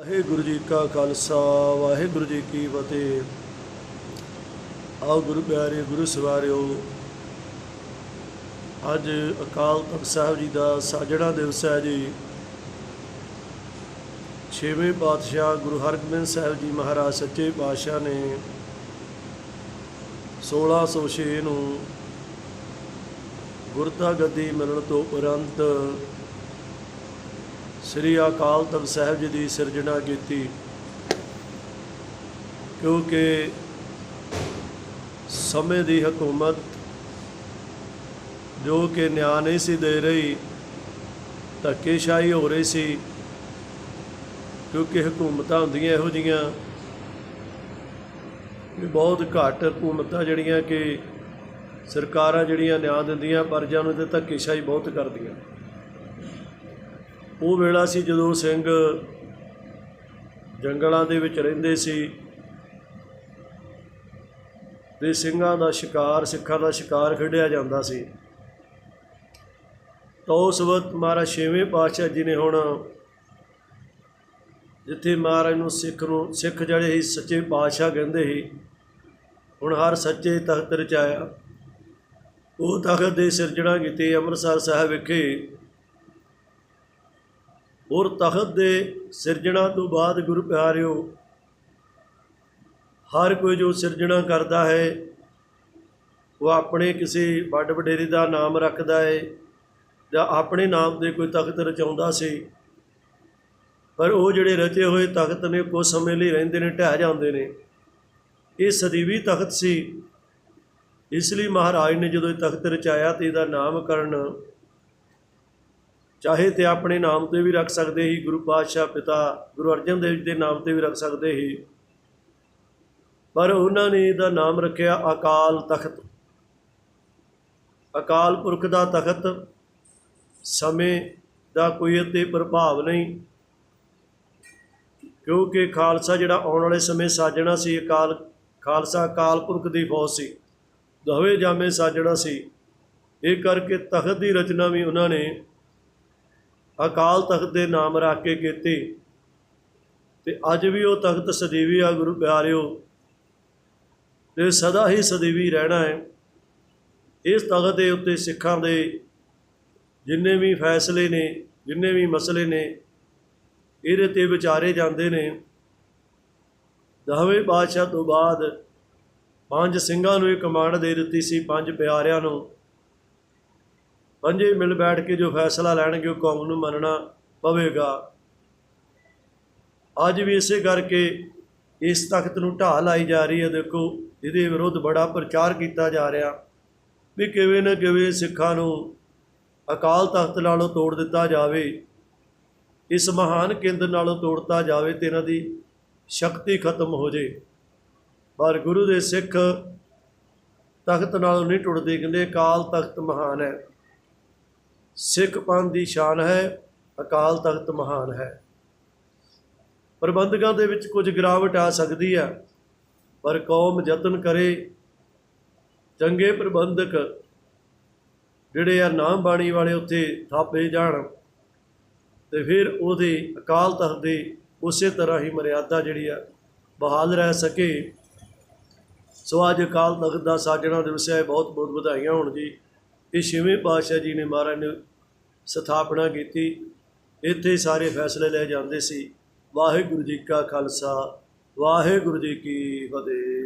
ਵਾਹਿਗੁਰੂ ਜੀ ਕਾ ਖਾਲਸਾ, ਵਾਹਿਗੁਰੂ ਜੀ ਕੀ ਫਤਿਹ। ਆਓ ਗੁਰੂ ਪਿਆਰੇ, ਗੁਰੂ ਸਵਾਰਿਓ, ਅੱਜ ਅਕਾਲ ਤਖਤ ਸਾਹਿਬ ਜੀ ਦਾ ਸਾਜਣਾ ਦਿਵਸ ਹੈ ਜੀ। ਛੇਵੇਂ ਪਾਤਸ਼ਾਹ ਗੁਰੂ ਹਰਗੋਬਿੰਦ ਸਾਹਿਬ ਜੀ ਮਹਾਰਾਜ ਸੱਚੇ ਪਾਤਸ਼ਾਹ ਨੇ 1606 ਨੂੰ ਗੁਰਤਾ ਗੱਦੀ ਮਿਲਣ ਤੋਂ ਉਪਰੰਤ ਸ੍ਰੀ ਅਕਾਲ ਤਖਤ ਸਾਹਿਬ ਜੀ ਦੀ ਸਿਰਜਣਾ ਕੀਤੀ, ਕਿਉਂਕਿ ਸਮੇਂ ਦੀ ਹਕੂਮਤ ਜੋ ਕਿ ਨਿਆਂ ਨਹੀਂ ਸੀ ਦੇ ਰਹੀ, ਧੱਕੇਸ਼ਾਹੀ ਹੋ ਰਹੀ ਸੀ, ਕਿਉਂਕਿ ਹਕੂਮਤਾਂ ਹੁੰਦੀਆਂ ਇਹੋ ਜੀਆਂ ਵੀ ਬਹੁਤ ਘੱਟ ਹਕੂਮਤਾਂ ਜਿਹੜੀਆਂ ਕਿ ਸਰਕਾਰਾਂ ਜਿਹੜੀਆਂ ਨਿਆਂ ਦਿੰਦੀਆਂ ਪਰਜਾ ਨੂੰ ਤੇ ਧੱਕੇਸ਼ਾਹੀ ਬਹੁਤ ਕਰਦੀਆਂ। ਉਹ ਵੇਲਾ ਸੀ ਜਦੋਂ ਸਿੰਘ ਜੰਗਲਾਂ ਦੇ ਵਿੱਚ ਰਹਿੰਦੇ ਸੀ ਤੇ ਸਿੰਘਾਂ ਦਾ ਸ਼ਿਕਾਰ, ਸਿੱਖਾਂ ਦਾ ਸ਼ਿਕਾਰ ਖੇਡਿਆ ਜਾਂਦਾ ਸੀ। ਤਾਂ ਉਸ ਵਕਤ ਮਹਾਰਾਜ ਛੇਵੇਂ ਪਾਤਸ਼ਾਹ ਜੀ ਨੇ ਹੁਣ ਜਿੱਥੇ ਮਹਾਰਾਜ ਨੂੰ ਸਿੱਖ ਨੂੰ, ਸਿੱਖ ਜਿਹੜੇ ਸੀ, ਸੱਚੇ ਪਾਤਸ਼ਾਹ ਕਹਿੰਦੇ ਸੀ, ਹੁਣ ਹਰ ਸੱਚੇ ਤਖਤ ਰਚਾਇਆ। ਉਹ ਤਖਤ ਦੇ ਸਿਰਜਣਾ ਕੀਤੀ, ਅੰਮ੍ਰਿਤਸਰ ਸਾਹਿਬ ਵਿਖੇ ਔਰ ਤਖਤ ਦੇ ਸਿਰਜਣਾ ਤੋਂ ਬਾਅਦ ਗੁਰੂ ਪਿਆਰਿਓ, ਹਰ ਕੋਈ ਜੋ ਸਿਰਜਣਾ ਕਰਦਾ ਹੈ, ਉਹ ਆਪਣੇ ਕਿਸੇ ਵੱਡ ਵਡੇਰੇ ਦਾ ਨਾਮ ਰੱਖਦਾ ਹੈ ਜਾਂ ਆਪਣੇ ਨਾਮ ਦੇ ਕੋਈ ਤਖਤ ਰਚਾਉਂਦਾ ਸੀ, ਪਰ ਉਹ ਜਿਹੜੇ ਰਚੇ ਹੋਏ ਤਖਤ ਨੇ ਕੁਝ ਸਮੇਂ ਲਈ ਰਹਿੰਦੇ ਨੇ, ਢਹਿ ਜਾਂਦੇ ਨੇ। ਇਹ ਸਦੀਵੀ ਤਖਤ ਸੀ। ਇਸ ਲਈ ਮਹਾਰਾਜ ਨੇ ਜਦੋਂ ਇਹ ਤਖਤ ਰਚਾਇਆ ਤੇ ਇਹਦਾ ਨਾਮਕਰਨ ਚਾਹੇ ਤੇ ਆਪਣੇ ਨਾਮ ਤੇ ਵੀ ਰੱਖ ਸਕਦੇ ਸੀ, ਗੁਰੂ ਪਾਤਸ਼ਾਹ ਪਿਤਾ, ਗੁਰੂ ਅਰਜਨ ਦੇਵ ਜੀ ਦੇ ਨਾਮ ਤੇ ਵੀ ਰੱਖ ਸਕਦੇ ਸੀ। ਪਰ ਉਹਨਾਂ ਨੇ ਇਹਦਾ ਨਾਮ ਰੱਖਿਆ ਅਕਾਲ ਤਖਤ। ਅਕਾਲ ਪੁਰਖ ਦਾ ਤਖਤ ਸਮੇਂ ਦਾ ਕੋਈ ਅਤੇ ਪ੍ਰਭਾਵ ਨਹੀਂ। ਕਿਉਂਕਿ ਖਾਲਸਾ ਜਿਹੜਾ ਆਉਣ ਵਾਲੇ ਸਮੇਂ ਸਾਜਣਾ ਸੀ, ਅਕਾਲ, ਖਾਲਸਾ ਅਕਾਲ ਪੁਰਖ ਦੀ ਫੌਜ ਸੀ। ਦੋਵੇਂ ਜਾਮੇ ਸਾਜਣਾ ਸੀ। ਇਹ ਕਰਕੇ ਤਖਤ ਦੀ ਰਚਨਾ ਵੀ ਉਹਨਾਂ ਨੇ ਅਕਾਲ ਤਖਤ ਦੇ ਨਾਮ ਰੱਖ ਕੇ ਕੀਤੀ। ਤੇ ਅੱਜ ਵੀ ਉਹ ਤਖਤ ਸਦੀਵੀ ਆ, ਗੁਰੂ ਪਿਆਰਿਓ। ਤੇ ਸਦਾ ਹੀ ਸਦੀਵੀ ਰਹਿਣਾ ਹੈ। ਇਸ ਤਖਤ ਦੇ ਉੱਤੇ ਸਿੱਖਾਂ ਦੇ ਜਿੰਨੇ ਵੀ ਫੈਸਲੇ ਨੇ, ਜਿੰਨੇ ਵੀ ਮਸਲੇ ਨੇ, ਇਹਦੇ ਤੇ ਵਿਚਾਰੇ ਜਾਂਦੇ ਨੇ। ਦਸਵੇਂ ਬਾਦਸ਼ਾਹ ਤੋਂ ਬਾਅਦ ਪੰਜ ਸਿੰਘਾਂ ਨੂੰ ਇਹ ਕਮਾਂਡ ਦੇ ਦਿੱਤੀ ਸੀ, ਪੰਜ ਪਿਆਰਿਆਂ ਨੂੰ। ਪੰਜੇ ਮਿਲ ਬੈਠ ਕੇ ਜੋ ਫੈਸਲਾ ਲੈਣਗੇ ਉਹ ਕੌਮ ਨੂੰ ਮੰਨਣਾ ਪਵੇਗਾ। ਅੱਜ ਵੀ ਇਸੇ ਕਰਕੇ ਇਸ ਤਖਤ ਨੂੰ ਢਾਹ ਲਾਈ ਜਾ ਰਹੀ ਹੈ। ਦੇਖੋ, ਇਹਦੇ ਵਿਰੁੱਧ ਬੜਾ ਪ੍ਰਚਾਰ ਕੀਤਾ ਜਾ ਰਿਹਾ ਵੀ ਕਿਵੇਂ ਨਾ ਕਿਵੇਂ ਸਿੱਖਾਂ ਨੂੰ ਅਕਾਲ ਤਖਤ ਨਾਲੋਂ ਤੋੜ ਦਿੱਤਾ ਜਾਵੇ, ਇਸ ਮਹਾਨ ਕੇਂਦਰ ਨਾਲੋਂ ਤੋੜਤਾ ਜਾਵੇ ਤੇ ਇਹਨਾਂ ਦੀ ਸ਼ਕਤੀ ਖਤਮ ਹੋ ਜੇ। ਪਰ ਗੁਰੂ ਦੇ ਸਿੱਖ ਤਖਤ ਨਾਲੋਂ ਨਹੀਂ ਟੁੱਟਦੇ, ਕਹਿੰਦੇ ਅਕਾਲ ਤਖਤ ਮਹਾਨ ਹੈ। ਸਿੱਖ ਪੰਥ ਦੀ ਸ਼ਾਨ ਹੈ, ਅਕਾਲ ਤਖਤ ਮਹਾਨ ਹੈ। ਪ੍ਰਬੰਧਕਾਂ ਦੇ ਵਿੱਚ ਕੁਝ ਗਿਰਾਵਟ ਆ ਸਕਦੀ ਹੈ, ਪਰ ਕੌਮ ਯਤਨ ਕਰੇ। ਚੰਗੇ ਪ੍ਰਬੰਧਕ ਜਿਹੜੇ ਆ ਨਾਮ ਬਾਣੀ ਵਾਲੇ ਉੱਥੇ ਥਾਪੇ ਜਾਣ ਤੇ ਫਿਰ ਉਹਦੇ ਅਕਾਲ ਤਖਤ ਦੇ ਉਸੇ ਤਰ੍ਹਾਂ ਹੀ ਮਰਿਆਦਾ ਜਿਹੜੀ ਆ ਬਹਾਲ ਰਹਿ ਸਕੇ। ਸੋ ਅੱਜ ਅਕਾਲ ਤਖਤ ਦਾ ਸਾਜਣਾ ਦਿਵਸ ਹੈ, ਬਹੁਤ ਬਹੁਤ ਵਧਾਈਆਂ ਹੋਣ ਜੀ। ਇਹ ਛੇਵੇਂ ਪਾਤਸ਼ਾਹ ਜੀ ਨੇ ਮਹਾਰਾਜ ਨੇ ਸਥਾਪਨਾ ਕੀਤੀ। ਇੱਥੇ ਸਾਰੇ ਫੈਸਲੇ ਲਏ ਜਾਂਦੇ ਸੀ। ਵਾਹਿਗੁਰੂ ਜੀ ਕਾ ਖਾਲਸਾ, ਵਾਹਿਗੁਰੂ ਜੀ ਕੀ ਫਤਿਹ।